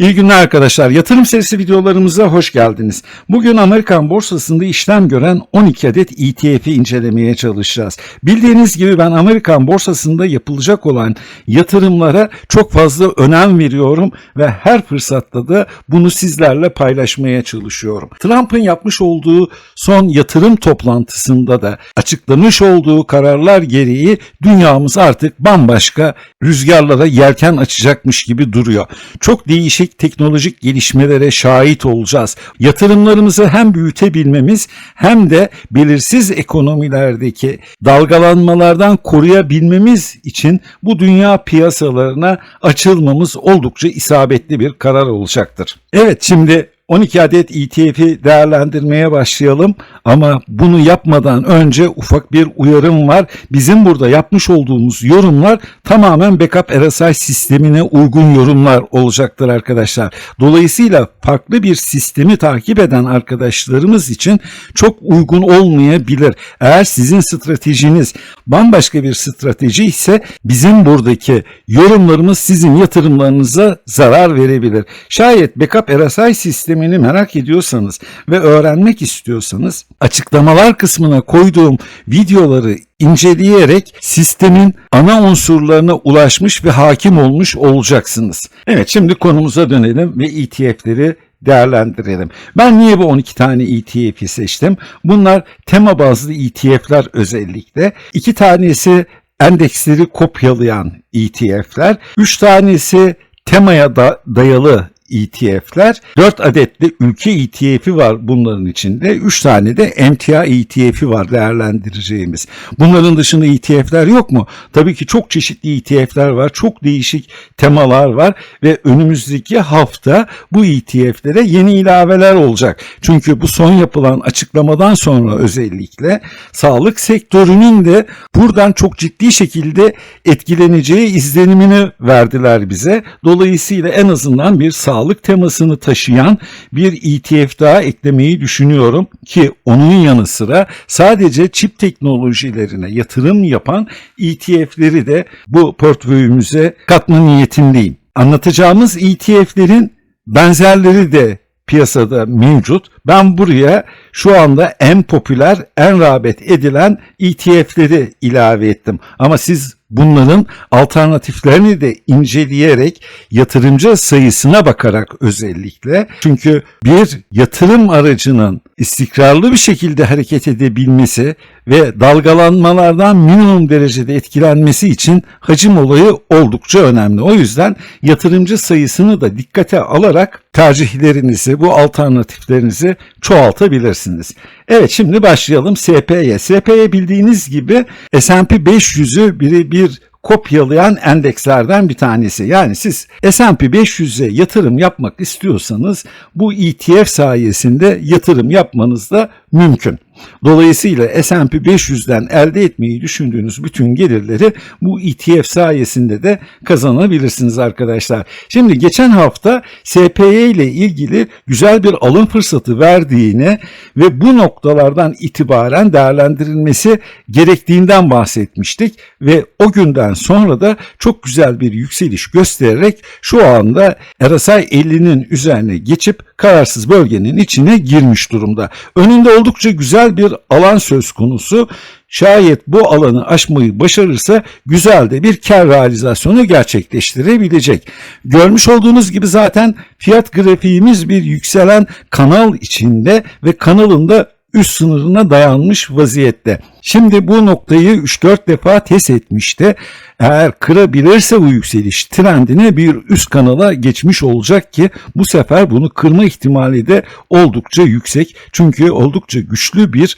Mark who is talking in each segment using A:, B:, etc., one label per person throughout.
A: İyi günler arkadaşlar. Yatırım serisi videolarımıza hoş geldiniz. Bugün Amerikan borsasında işlem gören 12 adet ETF'i incelemeye çalışacağız. Bildiğiniz gibi ben Amerikan borsasında yapılacak olan yatırımlara çok fazla önem veriyorum ve her fırsatta da bunu sizlerle paylaşmaya çalışıyorum. Trump'ın yapmış olduğu son yatırım toplantısında da açıklamış olduğu kararlar gereği dünyamız artık bambaşka rüzgarlara yelken açacakmış gibi duruyor. Çok değişik teknolojik gelişmelere şahit olacağız. Yatırımlarımızı hem büyütebilmemiz hem de belirsiz ekonomilerdeki dalgalanmalardan koruyabilmemiz için bu dünya piyasalarına açılmamız oldukça isabetli bir karar olacaktır. Evet şimdi 12 adet ETF'i değerlendirmeye başlayalım ama bunu yapmadan önce ufak bir uyarım var. Bizim burada yapmış olduğumuz yorumlar tamamen backup RSI sistemine uygun yorumlar olacaktır arkadaşlar. Dolayısıyla farklı bir sistemi takip eden arkadaşlarımız için çok uygun olmayabilir. Eğer sizin stratejiniz bambaşka bir strateji ise bizim buradaki yorumlarımız sizin yatırımlarınıza zarar verebilir. Şayet backup RSI sistemi sistemini merak ediyorsanız ve öğrenmek istiyorsanız açıklamalar kısmına koyduğum videoları inceleyerek sistemin ana unsurlarına ulaşmış ve hakim olmuş olacaksınız. Evet şimdi konumuza dönelim ve ETF'leri değerlendirelim. Ben niye bu 12 tane ETF'i seçtim? Bunlar tema bazlı ETF'ler özellikle. İki tanesi endeksleri kopyalayan ETF'ler. Üç tanesi temaya da dayalı ETF'ler. 4 adet de ülke ETF'i var bunların içinde. 3 tane de emtia ETF'i var değerlendireceğimiz. Bunların dışında ETF'ler yok mu? Tabii ki çok çeşitli ETF'ler var. Çok değişik temalar var ve önümüzdeki hafta bu ETF'lere yeni ilaveler olacak. Çünkü bu son yapılan açıklamadan sonra özellikle sağlık sektörünün de buradan çok ciddi şekilde etkileneceği izlenimini verdiler bize. Dolayısıyla en azından bir sağlık sağlık temasını taşıyan bir ETF daha eklemeyi düşünüyorum ki onun yanı sıra sadece çip teknolojilerine yatırım yapan ETF'leri de bu portföyümüze katma niyetindeyim. Anlatacağımız ETF'lerin benzerleri de piyasada mevcut. Ben buraya şu anda en popüler, en rağbet edilen ETF'leri ilave ettim. Ama siz bunların alternatiflerini de inceleyerek yatırımcı sayısına bakarak özellikle. Çünkü bir yatırım aracının istikrarlı bir şekilde hareket edebilmesi ve dalgalanmalardan minimum derecede etkilenmesi için hacim olayı oldukça önemli. O yüzden yatırımcı sayısını da dikkate alarak tercihlerinizi, bu alternatiflerinizi çoğaltabilirsiniz. Evet şimdi başlayalım SP'ye. SP'ye bildiğiniz gibi S&P 500'ü biri bir kopyalayan endekslerden bir tanesi. Yani siz S&P 500'e yatırım yapmak istiyorsanız bu ETF sayesinde yatırım yapmanız da mümkün. Dolayısıyla S&P 500'den elde etmeyi düşündüğünüz bütün gelirleri bu ETF sayesinde de kazanabilirsiniz arkadaşlar. Şimdi geçen hafta SPY ile ilgili güzel bir alım fırsatı verdiğine ve bu noktalardan itibaren değerlendirilmesi gerektiğinden bahsetmiştik ve o günden sonra da çok güzel bir yükseliş göstererek şu anda RSI 50'nin üzerine geçip kararsız bölgenin içine girmiş durumda. Önünde oldukça güzel bir alan söz konusu. Şayet bu alanı aşmayı başarırsa güzel de bir kar realizasyonu gerçekleştirebilecek. Görmüş olduğunuz gibi zaten fiyat grafiğimiz bir yükselen kanal içinde ve kanalında üst sınırına dayanmış vaziyette. Şimdi bu noktayı 3-4 defa test etmişti. Eğer kırabilirse bu yükseliş trendine bir üst kanala geçmiş olacak ki bu sefer bunu kırma ihtimali de oldukça yüksek. Çünkü oldukça güçlü bir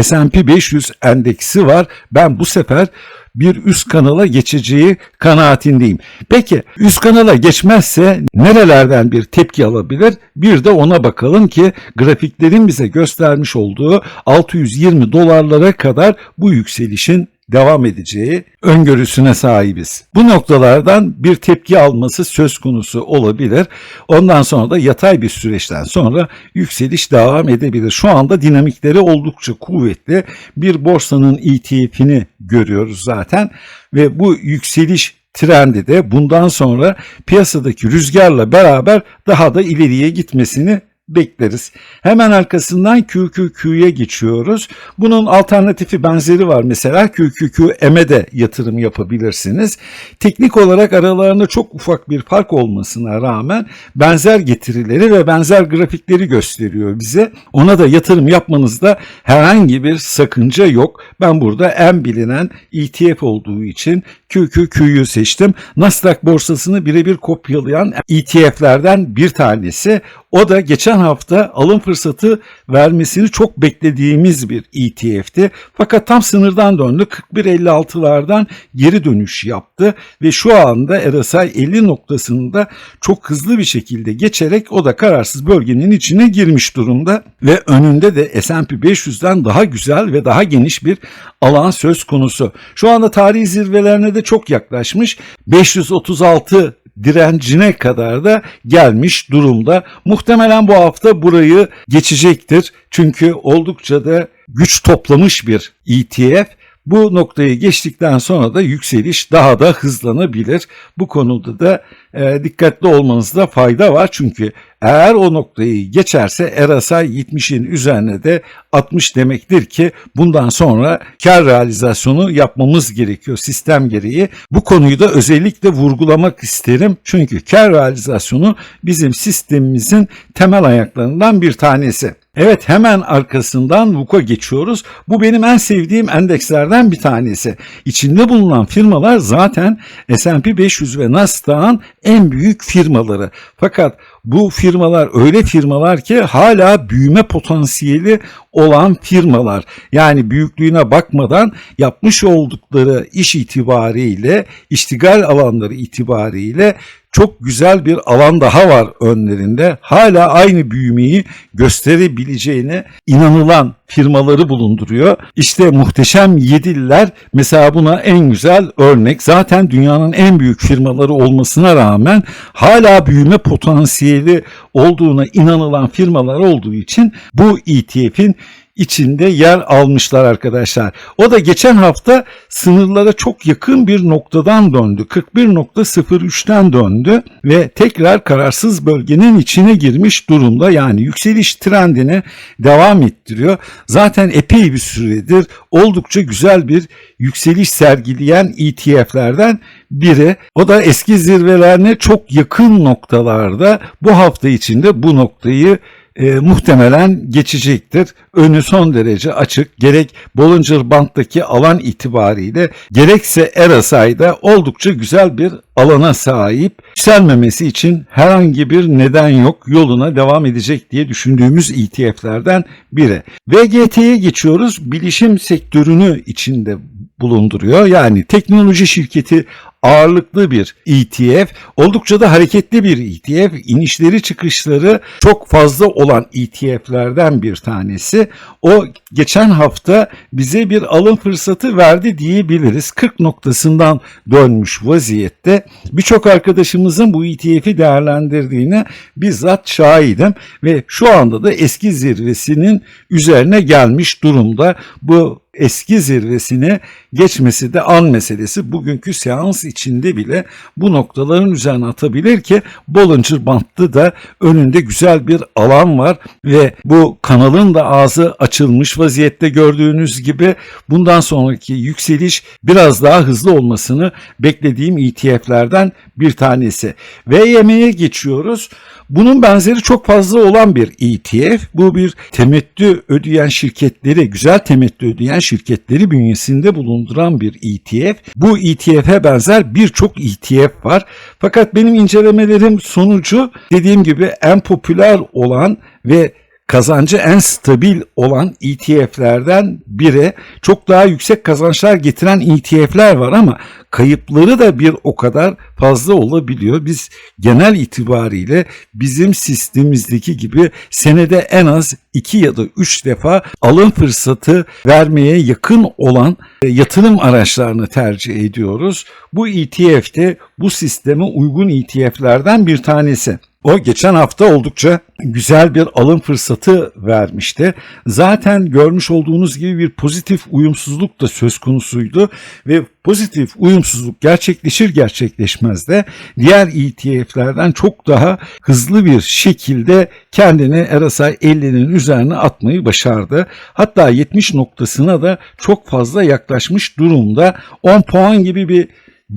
A: S&P 500 endeksi var. Ben bu sefer bir üst kanala geçeceği kanaatindeyim. Peki üst kanala geçmezse nerelerden bir tepki alabilir? Bir de ona bakalım ki grafiklerin bize göstermiş olduğu 620 dolarlara kadar bu yükselişin devam edeceği öngörüsüne sahibiz. Bu noktalardan bir tepki alması söz konusu olabilir. Ondan sonra da yatay bir süreçten sonra yükseliş devam edebilir. Şu anda dinamikleri oldukça kuvvetli. Bir borsanın ETF'ini görüyoruz zaten ve bu yükseliş trendi de bundan sonra piyasadaki rüzgarla beraber daha da ileriye gitmesini bekleriz. Hemen arkasından QQQ'ya geçiyoruz. Bunun alternatifi benzeri var mesela QQQM'e de yatırım yapabilirsiniz. Teknik olarak aralarında çok ufak bir fark olmasına rağmen benzer getirileri ve benzer grafikleri gösteriyor bize. Ona da yatırım yapmanızda herhangi bir sakınca yok. Ben burada en bilinen ETF olduğu için QQQ'yu seçtim. Nasdaq borsasını birebir kopyalayan ETF'lerden bir tanesi. O da geçen hafta alım fırsatı vermesini çok beklediğimiz bir ETF'ti. Fakat tam sınırdan döndü. 41.56'lardan geri dönüş yaptı ve şu anda RSI 50 noktasında çok hızlı bir şekilde geçerek o da kararsız bölgenin içine girmiş durumda ve önünde de S&P 500'den daha güzel ve daha geniş bir alan söz konusu. Şu anda tarihi zirvelerine de çok yaklaşmış. 536 direncine kadar da gelmiş durumda. Muhtemelen bu hafta burayı geçecektir. Çünkü oldukça da güç toplamış bir ETF. Bu noktayı geçtikten sonra da yükseliş daha da hızlanabilir. Bu konuda da e, dikkatli olmanızda fayda var. Çünkü eğer o noktayı geçerse RSI 70'in üzerine de 60 demektir ki bundan sonra kar realizasyonu yapmamız gerekiyor sistem gereği. Bu konuyu da özellikle vurgulamak isterim. Çünkü kar realizasyonu bizim sistemimizin temel ayaklarından bir tanesi. Evet hemen arkasından VUK'a geçiyoruz. Bu benim en sevdiğim endekslerden bir tanesi. İçinde bulunan firmalar zaten S&P 500 ve Nasdaq'ın en büyük firmaları. Fakat bu firmalar öyle firmalar ki hala büyüme potansiyeli olan firmalar. Yani büyüklüğüne bakmadan yapmış oldukları iş itibariyle, iştigal alanları itibariyle çok güzel bir alan daha var önlerinde. Hala aynı büyümeyi gösterebileceğine inanılan firmaları bulunduruyor. İşte muhteşem yediller mesela buna en güzel örnek. Zaten dünyanın en büyük firmaları olmasına rağmen hala büyüme potansiyeli olduğuna inanılan firmalar olduğu için bu ETF'in içinde yer almışlar arkadaşlar. O da geçen hafta sınırlara çok yakın bir noktadan döndü. 41.03'ten döndü ve tekrar kararsız bölgenin içine girmiş durumda. Yani yükseliş trendine devam ettiriyor. Zaten epey bir süredir oldukça güzel bir yükseliş sergileyen ETF'lerden biri. O da eski zirvelerine çok yakın noktalarda bu hafta içinde bu noktayı e, muhtemelen geçecektir. Önü son derece açık. Gerek Bollinger Band'daki alan itibariyle gerekse RSI'da oldukça güzel bir alana sahip. Yükselmemesi için herhangi bir neden yok. Yoluna devam edecek diye düşündüğümüz ETF'lerden biri. VGT'ye geçiyoruz. Bilişim sektörünü içinde bulunduruyor. Yani teknoloji şirketi ağırlıklı bir ETF, oldukça da hareketli bir ETF, inişleri çıkışları çok fazla olan ETF'lerden bir tanesi. O geçen hafta bize bir alım fırsatı verdi diyebiliriz. 40 noktasından dönmüş vaziyette. Birçok arkadaşımızın bu ETF'i değerlendirdiğine bizzat şahidim ve şu anda da eski zirvesinin üzerine gelmiş durumda. Bu eski zirvesine geçmesi de an meselesi. Bugünkü seans içinde bile bu noktaların üzerine atabilir ki Bollinger Band'da da önünde güzel bir alan var ve bu kanalın da ağzı açılmış vaziyette gördüğünüz gibi bundan sonraki yükseliş biraz daha hızlı olmasını beklediğim ETF'lerden bir tanesi. VYM'ye geçiyoruz. Bunun benzeri çok fazla olan bir ETF. Bu bir temettü ödeyen şirketleri, güzel temettü ödeyen şirketleri bünyesinde bulunduran bir ETF. Bu ETF'e benzer birçok ETF var. Fakat benim incelemelerim sonucu dediğim gibi en popüler olan ve kazancı en stabil olan ETF'lerden biri. Çok daha yüksek kazançlar getiren ETF'ler var ama kayıpları da bir o kadar fazla olabiliyor. Biz genel itibariyle bizim sistemimizdeki gibi senede en az 2 ya da 3 defa alım fırsatı vermeye yakın olan e, yatırım araçlarını tercih ediyoruz. Bu ETF de bu sisteme uygun ETF'lerden bir tanesi. O geçen hafta oldukça güzel bir alım fırsatı vermişti. Zaten görmüş olduğunuz gibi bir pozitif uyumsuzluk da söz konusuydu ve pozitif uyumsuzluk gerçekleşir gerçekleşmez de diğer ETF'lerden çok daha hızlı bir şekilde kendini RSI 50'nin üzerine atmayı başardı. Hatta 70 noktasına da çok fazla yaklaşmış durumda. 10 puan gibi bir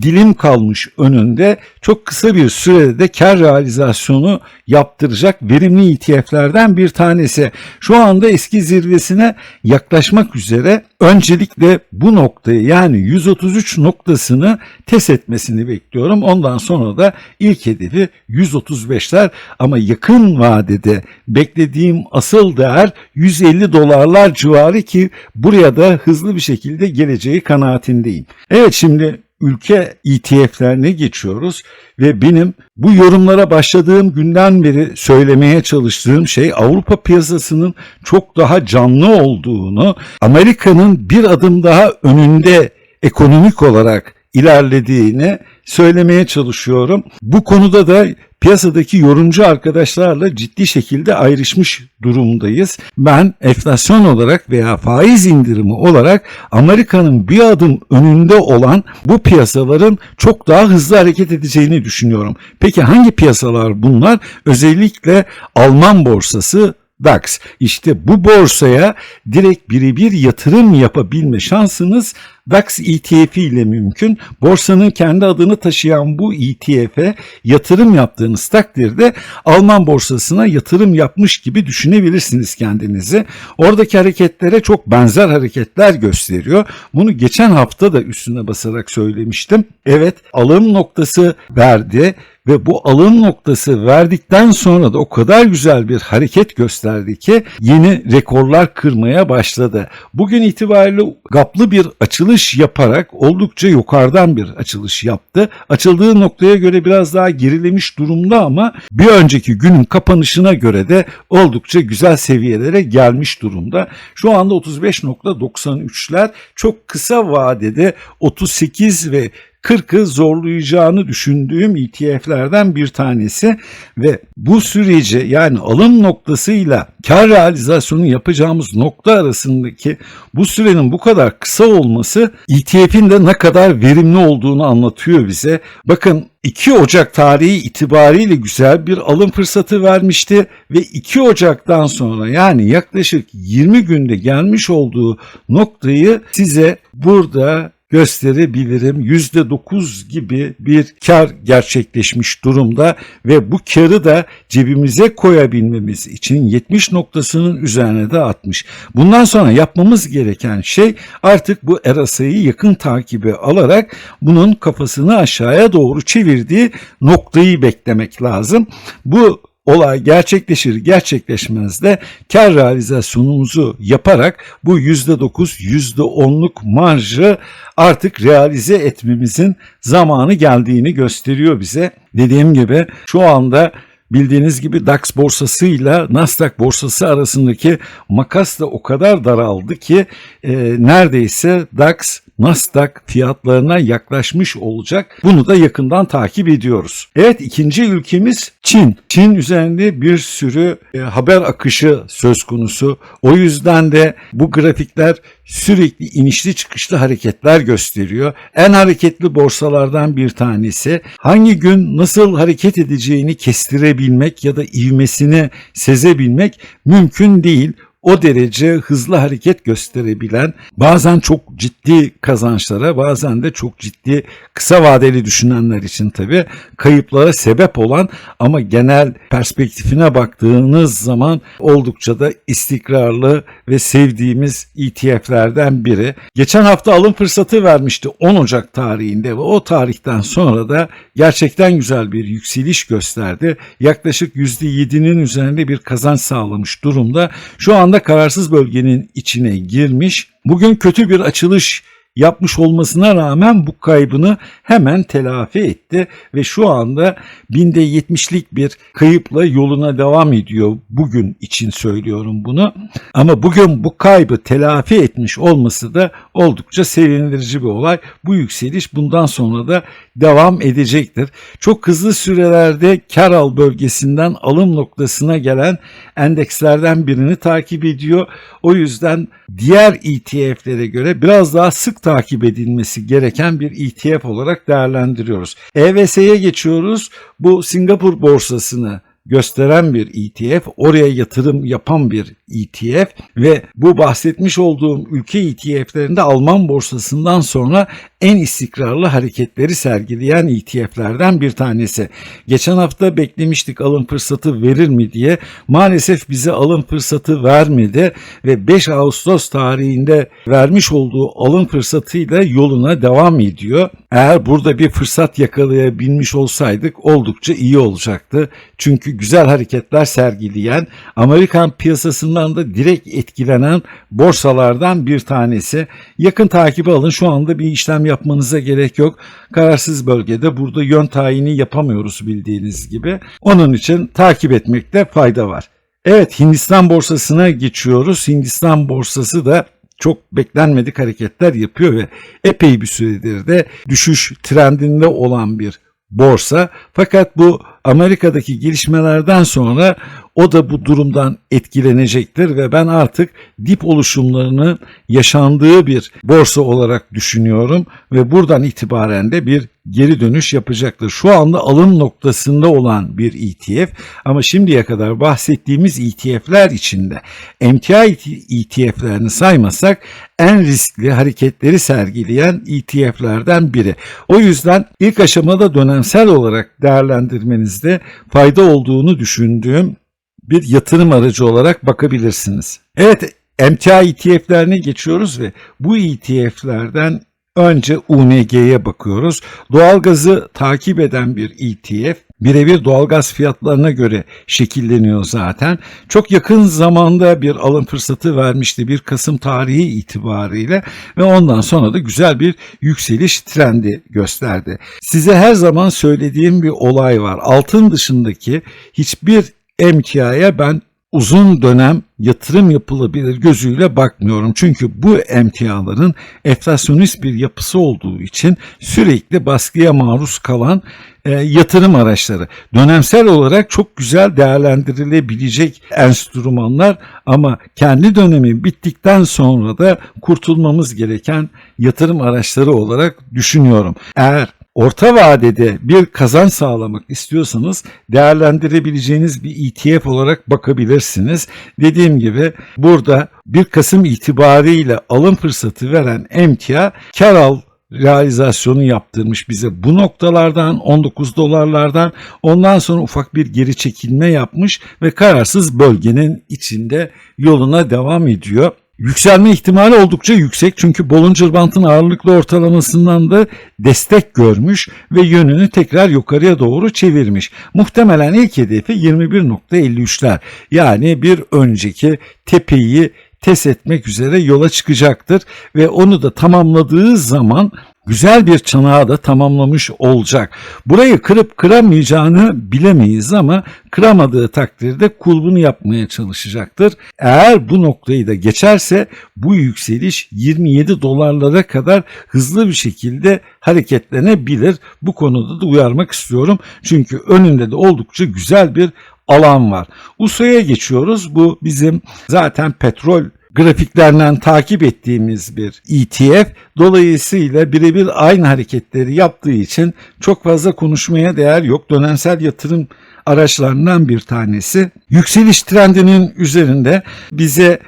A: dilim kalmış önünde çok kısa bir sürede de kar realizasyonu yaptıracak verimli ETF'lerden bir tanesi. Şu anda eski zirvesine yaklaşmak üzere öncelikle bu noktayı yani 133 noktasını test etmesini bekliyorum. Ondan sonra da ilk hedefi 135'ler ama yakın vadede beklediğim asıl değer 150 dolarlar civarı ki buraya da hızlı bir şekilde geleceği kanaatindeyim. Evet şimdi ülke ETF'lerine geçiyoruz ve benim bu yorumlara başladığım günden beri söylemeye çalıştığım şey Avrupa piyasasının çok daha canlı olduğunu, Amerika'nın bir adım daha önünde ekonomik olarak ilerlediğini söylemeye çalışıyorum. Bu konuda da piyasadaki yorumcu arkadaşlarla ciddi şekilde ayrışmış durumdayız. Ben enflasyon olarak veya faiz indirimi olarak Amerika'nın bir adım önünde olan bu piyasaların çok daha hızlı hareket edeceğini düşünüyorum. Peki hangi piyasalar bunlar? Özellikle Alman borsası DAX. İşte bu borsaya direkt birebir yatırım yapabilme şansınız DAX ETF ile mümkün. Borsanın kendi adını taşıyan bu ETF'e yatırım yaptığınız takdirde Alman borsasına yatırım yapmış gibi düşünebilirsiniz kendinizi. Oradaki hareketlere çok benzer hareketler gösteriyor. Bunu geçen hafta da üstüne basarak söylemiştim. Evet alım noktası verdi ve bu alım noktası verdikten sonra da o kadar güzel bir hareket gösterdi ki yeni rekorlar kırmaya başladı. Bugün itibariyle gaplı bir açılış yaparak oldukça yukarıdan bir açılış yaptı. Açıldığı noktaya göre biraz daha gerilemiş durumda ama bir önceki günün kapanışına göre de oldukça güzel seviyelere gelmiş durumda. Şu anda 35.93'ler çok kısa vadede 38 ve 40'ı zorlayacağını düşündüğüm ETF'lerden bir tanesi ve bu süreci yani alım noktasıyla kar realizasyonu yapacağımız nokta arasındaki bu sürenin bu kadar kısa olması ETF'in de ne kadar verimli olduğunu anlatıyor bize. Bakın 2 Ocak tarihi itibariyle güzel bir alım fırsatı vermişti ve 2 Ocak'tan sonra yani yaklaşık 20 günde gelmiş olduğu noktayı size burada gösterebilirim. %9 gibi bir kar gerçekleşmiş durumda ve bu karı da cebimize koyabilmemiz için 70 noktasının üzerine de atmış. Bundan sonra yapmamız gereken şey artık bu RSI'yi yakın takibi alarak bunun kafasını aşağıya doğru çevirdiği noktayı beklemek lazım. Bu olay gerçekleşir gerçekleşmez de kar realizasyonumuzu yaparak bu %9 %10'luk marjı artık realize etmemizin zamanı geldiğini gösteriyor bize. Dediğim gibi şu anda Bildiğiniz gibi DAX borsasıyla Nasdaq borsası arasındaki makas da o kadar daraldı ki e, neredeyse DAX Nasdaq fiyatlarına yaklaşmış olacak. Bunu da yakından takip ediyoruz. Evet ikinci ülkemiz Çin. Çin üzerinde bir sürü e, haber akışı söz konusu. O yüzden de bu grafikler sürekli inişli çıkışlı hareketler gösteriyor. En hareketli borsalardan bir tanesi. Hangi gün nasıl hareket edeceğini kestirebilmek ya da ivmesini sezebilmek mümkün değil o derece hızlı hareket gösterebilen, bazen çok ciddi kazançlara, bazen de çok ciddi kısa vadeli düşünenler için tabii kayıplara sebep olan ama genel perspektifine baktığınız zaman oldukça da istikrarlı ve sevdiğimiz ETF'lerden biri. Geçen hafta alım fırsatı vermişti 10 Ocak tarihinde ve o tarihten sonra da gerçekten güzel bir yükseliş gösterdi. Yaklaşık %7'nin üzerinde bir kazanç sağlamış durumda. Şu anda kararsız bölgenin içine girmiş. Bugün kötü bir açılış yapmış olmasına rağmen bu kaybını hemen telafi etti ve şu anda binde yetmişlik bir kayıpla yoluna devam ediyor. Bugün için söylüyorum bunu. Ama bugün bu kaybı telafi etmiş olması da oldukça sevindirici bir olay. Bu yükseliş bundan sonra da devam edecektir. Çok hızlı sürelerde kar al bölgesinden alım noktasına gelen endekslerden birini takip ediyor. O yüzden diğer ETF'lere göre biraz daha sık takip edilmesi gereken bir ETF olarak değerlendiriyoruz. EVS'ye geçiyoruz. Bu Singapur borsasını gösteren bir ETF, oraya yatırım yapan bir ETF ve bu bahsetmiş olduğum ülke ETF'lerinde Alman borsasından sonra en istikrarlı hareketleri sergileyen ETF'lerden bir tanesi. Geçen hafta beklemiştik alım fırsatı verir mi diye. Maalesef bize alım fırsatı vermedi ve 5 Ağustos tarihinde vermiş olduğu alım fırsatıyla yoluna devam ediyor. Eğer burada bir fırsat yakalayabilmiş olsaydık oldukça iyi olacaktı. Çünkü güzel hareketler sergileyen, Amerikan piyasasından da direkt etkilenen borsalardan bir tanesi. Yakın takibi alın. Şu anda bir işlem yapmanıza gerek yok. Kararsız bölgede burada yön tayini yapamıyoruz bildiğiniz gibi. Onun için takip etmekte fayda var. Evet Hindistan borsasına geçiyoruz. Hindistan borsası da çok beklenmedik hareketler yapıyor ve epey bir süredir de düşüş trendinde olan bir borsa. Fakat bu Amerika'daki gelişmelerden sonra o da bu durumdan etkilenecektir ve ben artık dip oluşumlarının yaşandığı bir borsa olarak düşünüyorum ve buradan itibaren de bir geri dönüş yapacaktır. Şu anda alım noktasında olan bir ETF ama şimdiye kadar bahsettiğimiz ETF'ler içinde MTI ETF'lerini saymasak en riskli hareketleri sergileyen ETF'lerden biri. O yüzden ilk aşamada dönemsel olarak değerlendirmenizde fayda olduğunu düşündüğüm bir yatırım aracı olarak bakabilirsiniz. Evet MTA ETF'lerine geçiyoruz ve bu ETF'lerden önce UNG'ye bakıyoruz. Doğalgazı takip eden bir ETF birebir doğalgaz fiyatlarına göre şekilleniyor zaten. Çok yakın zamanda bir alım fırsatı vermişti 1 Kasım tarihi itibariyle ve ondan sonra da güzel bir yükseliş trendi gösterdi. Size her zaman söylediğim bir olay var. Altın dışındaki hiçbir emtiaya ben uzun dönem yatırım yapılabilir gözüyle bakmıyorum. Çünkü bu emtiaların enflasyonist bir yapısı olduğu için sürekli baskıya maruz kalan e, yatırım araçları. Dönemsel olarak çok güzel değerlendirilebilecek enstrümanlar ama kendi dönemi bittikten sonra da kurtulmamız gereken yatırım araçları olarak düşünüyorum. Eğer orta vadede bir kazanç sağlamak istiyorsanız değerlendirebileceğiniz bir ETF olarak bakabilirsiniz. Dediğim gibi burada 1 Kasım itibariyle alım fırsatı veren emtia kar al realizasyonu yaptırmış bize bu noktalardan 19 dolarlardan ondan sonra ufak bir geri çekilme yapmış ve kararsız bölgenin içinde yoluna devam ediyor. Yükselme ihtimali oldukça yüksek çünkü Bollinger Band'ın ağırlıklı ortalamasından da destek görmüş ve yönünü tekrar yukarıya doğru çevirmiş. Muhtemelen ilk hedefi 21.53'ler yani bir önceki tepeyi test etmek üzere yola çıkacaktır ve onu da tamamladığı zaman güzel bir çanağı da tamamlamış olacak. Burayı kırıp kıramayacağını bilemeyiz ama kıramadığı takdirde kulbunu yapmaya çalışacaktır. Eğer bu noktayı da geçerse bu yükseliş 27 dolarlara kadar hızlı bir şekilde hareketlenebilir. Bu konuda da uyarmak istiyorum. Çünkü önünde de oldukça güzel bir alan var. USA'ya geçiyoruz. Bu bizim zaten petrol grafiklerinden takip ettiğimiz bir ETF. Dolayısıyla birebir aynı hareketleri yaptığı için çok fazla konuşmaya değer yok. Dönemsel yatırım araçlarından bir tanesi. Yükseliş trendinin üzerinde bize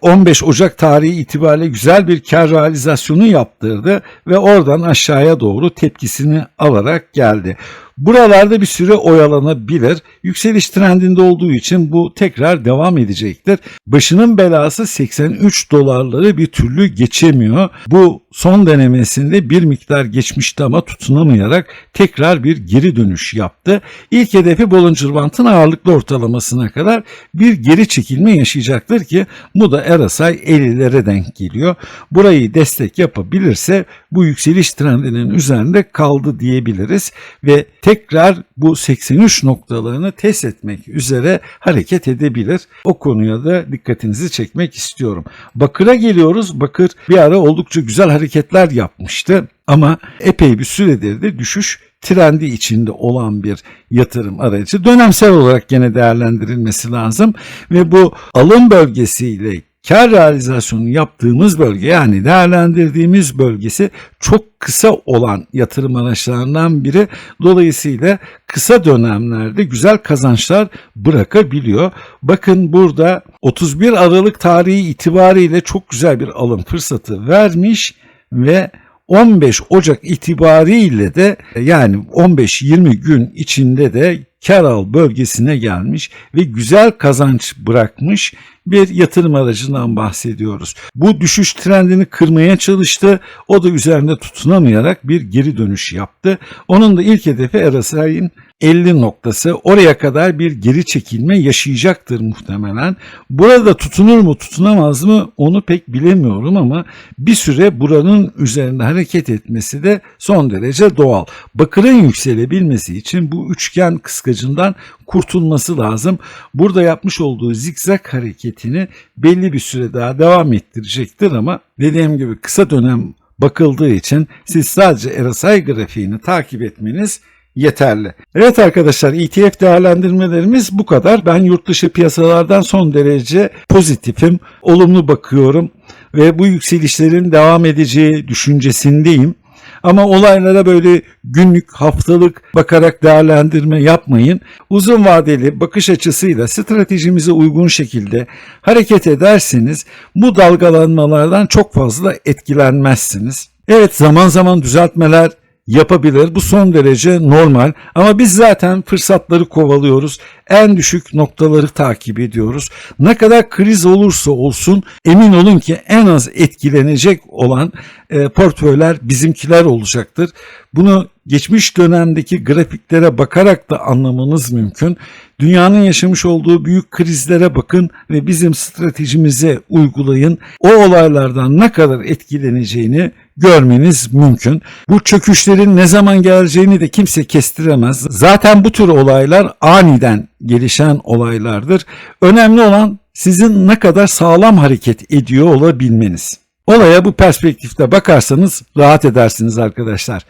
A: 15 Ocak tarihi itibariyle güzel bir kar realizasyonu yaptırdı ve oradan aşağıya doğru tepkisini alarak geldi. Buralarda bir süre oyalanabilir. Yükseliş trendinde olduğu için bu tekrar devam edecektir. Başının belası 83 dolarları bir türlü geçemiyor. Bu son denemesinde bir miktar geçmişti ama tutunamayarak tekrar bir geri dönüş yaptı. İlk hedefi Bollinger Band'ın ağırlıklı ortalamasına kadar bir geri çekilme yaşayacaktır ki bu da RSI 50'lere denk geliyor. Burayı destek yapabilirse bu yükseliş trendinin üzerinde kaldı diyebiliriz ve tekrar bu 83 noktalarını test etmek üzere hareket edebilir. O konuya da dikkatinizi çekmek istiyorum. Bakır'a geliyoruz. Bakır bir ara oldukça güzel hareketler yapmıştı ama epey bir süredir de düşüş trendi içinde olan bir yatırım aracı. Dönemsel olarak gene değerlendirilmesi lazım ve bu alım bölgesiyle kar realizasyonu yaptığımız bölge yani değerlendirdiğimiz bölgesi çok kısa olan yatırım araçlarından biri. Dolayısıyla kısa dönemlerde güzel kazançlar bırakabiliyor. Bakın burada 31 Aralık tarihi itibariyle çok güzel bir alım fırsatı vermiş ve 15 Ocak itibariyle de yani 15-20 gün içinde de kar al bölgesine gelmiş ve güzel kazanç bırakmış bir yatırım aracından bahsediyoruz. Bu düşüş trendini kırmaya çalıştı. O da üzerinde tutunamayarak bir geri dönüş yaptı. Onun da ilk hedefi RSI'nin 50 noktası. Oraya kadar bir geri çekilme yaşayacaktır muhtemelen. Burada tutunur mu tutunamaz mı onu pek bilemiyorum ama bir süre buranın üzerinde hareket etmesi de son derece doğal. Bakırın yükselebilmesi için bu üçgen kıskacından kurtulması lazım. Burada yapmış olduğu zikzak hareketini belli bir süre daha devam ettirecektir ama dediğim gibi kısa dönem bakıldığı için siz sadece RSI grafiğini takip etmeniz yeterli. Evet arkadaşlar ETF değerlendirmelerimiz bu kadar. Ben yurt dışı piyasalardan son derece pozitifim, olumlu bakıyorum ve bu yükselişlerin devam edeceği düşüncesindeyim. Ama olaylara böyle günlük, haftalık bakarak değerlendirme yapmayın. Uzun vadeli bakış açısıyla stratejimize uygun şekilde hareket ederseniz bu dalgalanmalardan çok fazla etkilenmezsiniz. Evet zaman zaman düzeltmeler yapabilir. Bu son derece normal ama biz zaten fırsatları kovalıyoruz. En düşük noktaları takip ediyoruz. Ne kadar kriz olursa olsun emin olun ki en az etkilenecek olan e, portföyler bizimkiler olacaktır. Bunu geçmiş dönemdeki grafiklere bakarak da anlamanız mümkün. Dünyanın yaşamış olduğu büyük krizlere bakın ve bizim stratejimize uygulayın. O olaylardan ne kadar etkileneceğini görmeniz mümkün. Bu çöküşlerin ne zaman geleceğini de kimse kestiremez. Zaten bu tür olaylar aniden gelişen olaylardır. Önemli olan sizin ne kadar sağlam hareket ediyor olabilmeniz. Olaya bu perspektifte bakarsanız rahat edersiniz arkadaşlar.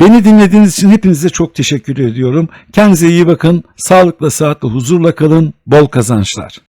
A: Beni dinlediğiniz için hepinize çok teşekkür ediyorum. Kendinize iyi bakın. Sağlıkla, saatle, huzurla kalın. Bol kazançlar.